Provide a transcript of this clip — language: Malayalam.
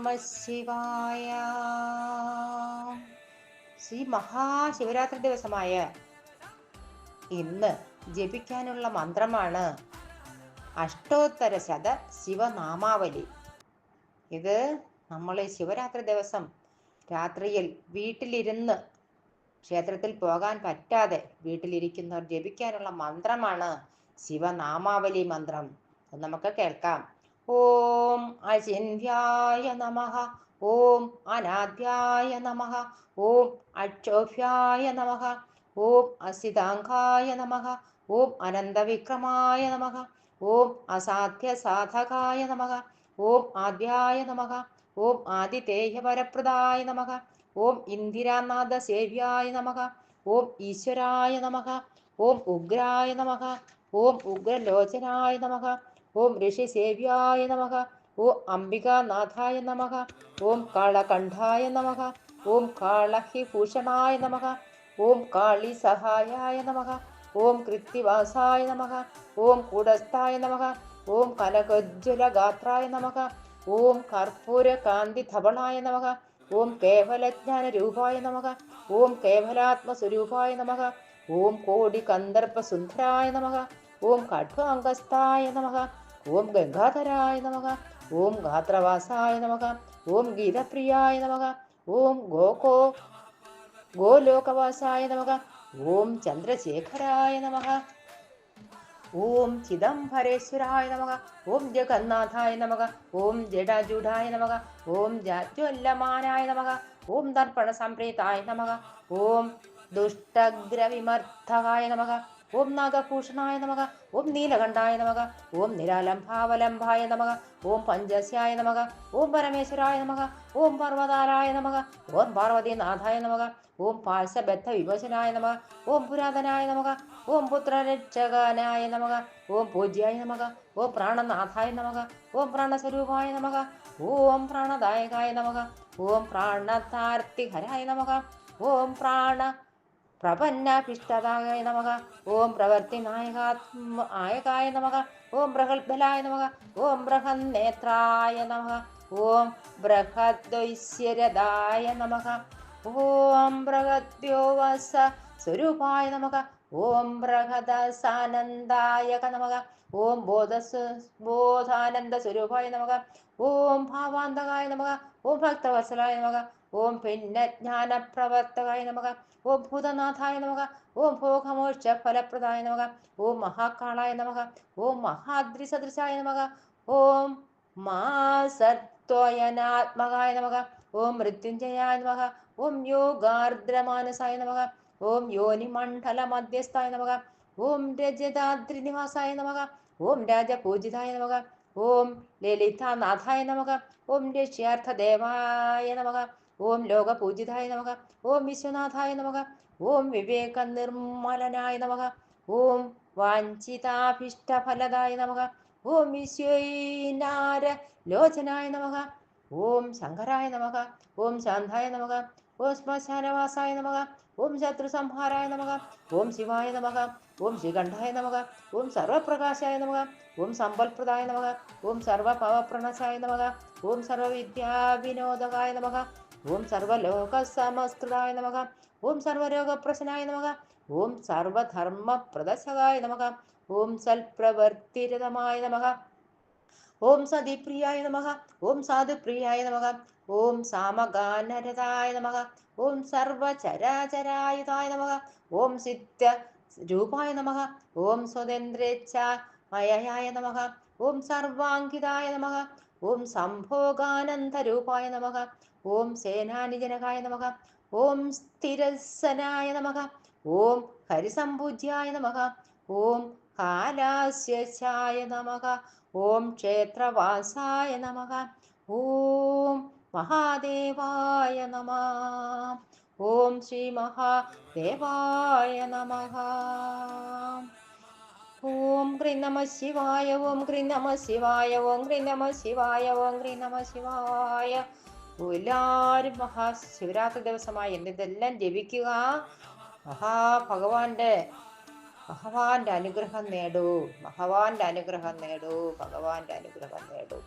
നമ ശിവായ ശ്രീ മഹാശിവരാത്രി ദിവസമായ ഇന്ന് ജപിക്കാനുള്ള മന്ത്രമാണ് അഷ്ടോത്തര ശത ശിവനാമാവലി. ഇത് നമ്മൾ ശിവരാത്രി ദിവസം രാത്രിയിൽ വീട്ടിലിരുന്ന് ക്ഷേത്രത്തിൽ പോകാൻ പറ്റാതെ വീട്ടിലിരിക്കുന്നവർ ജപിക്കാനുള്ള മന്ത്രമാണ് ശിവനാമാവലി മന്ത്രം. നമുക്ക് കേൾക്കാം. ഓം അചിന്യായ നമ ഓം അനാദ്യായ നമ ഓം അക്ഷോഭ്യായ നമ ഓം അസിതാംഗായ നമ ഓം അനന്തവിക്രമായ നമ ഓം അസാധ്യ സാധകായ നമഃ ഓം ആദ്യായ നമ ഓം ആദിതേയപരപ്രദായ നമ ഓം ഇന്ദിരാനാഥ സേവ്യായ നമഃ ഓം ഈശ്വരായ നമ ഓം ഉഗ്രായ നമ ഓം ഉഗ്രലോചനായ നമഃ ഓം ഋഷിസേവ്യായ നമഃ ഓം അംബികാനാഥായ നമഃ ഓം കാളകണ്ഠായ നമഃ ഓം കാളഹിഭൂഷണായ നമഃ ഓം കാളി സഹായായ നമഃ ഓം കൃത്തിവാസായ നമഃ ഓം കൂടസ്ഥായ നമഃ ഓം കനകോജ്വലഗാത്രായ നമഃ ഓം കർപ്പൂര കാന്തി ധവളായ നമഃ ഓം കേവലജ്ഞാന രൂപായ നമഃ ഓം കേവലാത്മസ്വരൂപായ നമഃ ഓം കോടി കന്ദർപ്പ സുന്ദരായ നമഃ ഓം കഠ്വാംഗസ്ഥായ നമഃ ഓം ഗംഗാധരായ നമഃ ഓം ഗാത്രവാസായ നമഃ ഓം ഗീതപ്രിയായ നമഃ ഓം ഗോകോ ഗോലോകവാസായ നമഃ ഓം ചന്ദ്രശേഖരായ നമഃ ഓം ചിദംബരേശ്വരായ നമഃ ഓം ജഗന്നാഥായ നമഃ ഓം ജഡാജൂഢായ നമഃ ഓം ജാജ്വല്ലമാനായ നമഃ ഓം ദർപ്പണ സംപ്രീതായ നമഃ ഓം ദുഷ്ടഗ്രവിമർദ്ധകായ നമഃ ഓം നാഗഭൂഷണായ നമക ഓം നീലകണ്ഠായ നമക ഓം നിരാലംഭാവലംഭായ നമക ഓം പഞ്ചസ്യായ നമക ഓം പരമേശ്വരായ നമക ഓം പർവതാരായ നമക ഓം പാർവതീനാഥായ നമക ഓം പാശബദ്ധ വിമോചനായ നമക ഓം പുരാതനായ നമക ഓം പുത്രരക്ഷകനായ നമക ഓം പൂജ്യായ നമക ഓം പ്രാണനാഥായ നമക ഓം പ്രാണസ്വരൂപായ നമക ഓം പ്രാണദായകായ നമക ഓം പ്രാണതാർത്തിഹരായ നമക ഓം പ്രാണ പ്രപന്നാഭിഷ്ടതായ നമക. ഓം പ്രവർത്തിനായകാത്മ ആയകായ നമക. ഓം പ്രഗത്ഭലായ നമക. ഓം ബൃഹന്നേത്രായ നമക. ഓം ബൃഹദ്വൈശ്വരദായ നമക. ഓം ബൃഹദ്യോവസ സ്വരൂപായ നമക. ഓം ബൃഹദസാനന്ദായക നമക. ഓം ബോധസ് ബോധാനന്ദ സ്വരൂപായ നമക. ഓം ഭാവാന്തകായ നമക. ഓം ഭക്തവത്സലായ നമഃ ഓം ഭിന്നജ്ഞാനപ്രവർത്തകായ നമഃ ഓം ഭൂതനാഥായ നമക ഓം ഭോഗമോക്ഷ ഫലപ്രദായ നമക ഓം മഹാകാളായ നമക ഓം മഹാദ്രിസദൃശായ നമക ഓം മാസത്വയനാത്മകായ നമക ഓം മൃത്യുഞ്ജയായ നമക ഓം യോഗാർദ്രമാനസായ നമക ഓം യോനിമണ്ഡല മധ്യസ്ഥായ നമക ഓം രജതാദ്രിനിവാസായ നമക ഓം രാജപൂജിതായ നമക ഓം ലളിതാനാഥായ നമക ഓം ലക്ഷ്യാർത്ഥദേവായ നമഃ ഓം ലോകപൂജിതായ നമക ഓം വിശ്വനാഥായ നമക ഓം വിവേക നിർമ്മലനായ നമക ഓം വാഞ്ചിതാഭിഷ്ടഫലദായ നമക ഓം വിശ്വനാര ലോചനായ നമക ഓം ശങ്കരായ നമക ഓം ശാന്തായ നമക ഓം ശ്മശാനവാസായ നമക ഓം ശത്രുസംഹാരായ നമക ഓം ശിവായ നമക ഓം ശ്രീകണ്ഠായ നമക ഓം സർവപ്രകാശായ നമക ഓം സമ്പൽപ്രദായ നമക ഓം സർവപവപ്രണശായ നമക ഓം സർവവിദ്യാവിനോദകായ നമഃ ഓം സർവലോക സമസ്തായ നമക ഓം സർവരോഗപ്രസനായ നമക ഓം സർവധർമ്മ പ്രദശകായ നമക ഓം സൽപ്രവർത്തിരതമായ നമക ഓം സതിപ്രിയായ നമക ഓം സാധുപ്രിയായ നമക ഓം സാമഗാനരതായ നമക ഓം സർവചരാചരായുധായ നമക ഓം സിദ്ധ രൂപായ നമക ഓം സ്വതന്ത്രേച്ഛ മയായ നമക ഓം സർവാങ്കിതായ നമഃ ഓം സംഭോഗാനന്ദരൂപായ നമഃ. ഓം സേനാനിജനകായ നമഃ. ഓം സ്ഥിരസനായ നമഃ. ഓം ഹരിസംപൂജ്യായ നമഃ. ഓം കാലാസ്യശായ നമഃ. ഓം ക്ഷേത്രവാസായ നമഃ. ഓം മഹാദേവായ നമ. ഓം ശ്രീ മഹാദേവായ നമഃ. ഓം ക്രീ നമ ശിവായ ഓം ക്രീ നമ ശിവായ ഓം ക്രീ നമ ശിവായ ഓം ക്രീ നമ ശിവായ. എല്ലാവരും മഹാശിവരാത്രി ദിവസമായി എന്നിതെല്ലാം ജപിക്കുക. മഹാഭഗവാന്റെ ഭഗവാന്റെ അനുഗ്രഹം നേടൂ. ഭഗവാന്റെ അനുഗ്രഹം നേടൂ. ഭഗവാന്റെ അനുഗ്രഹം നേടൂ.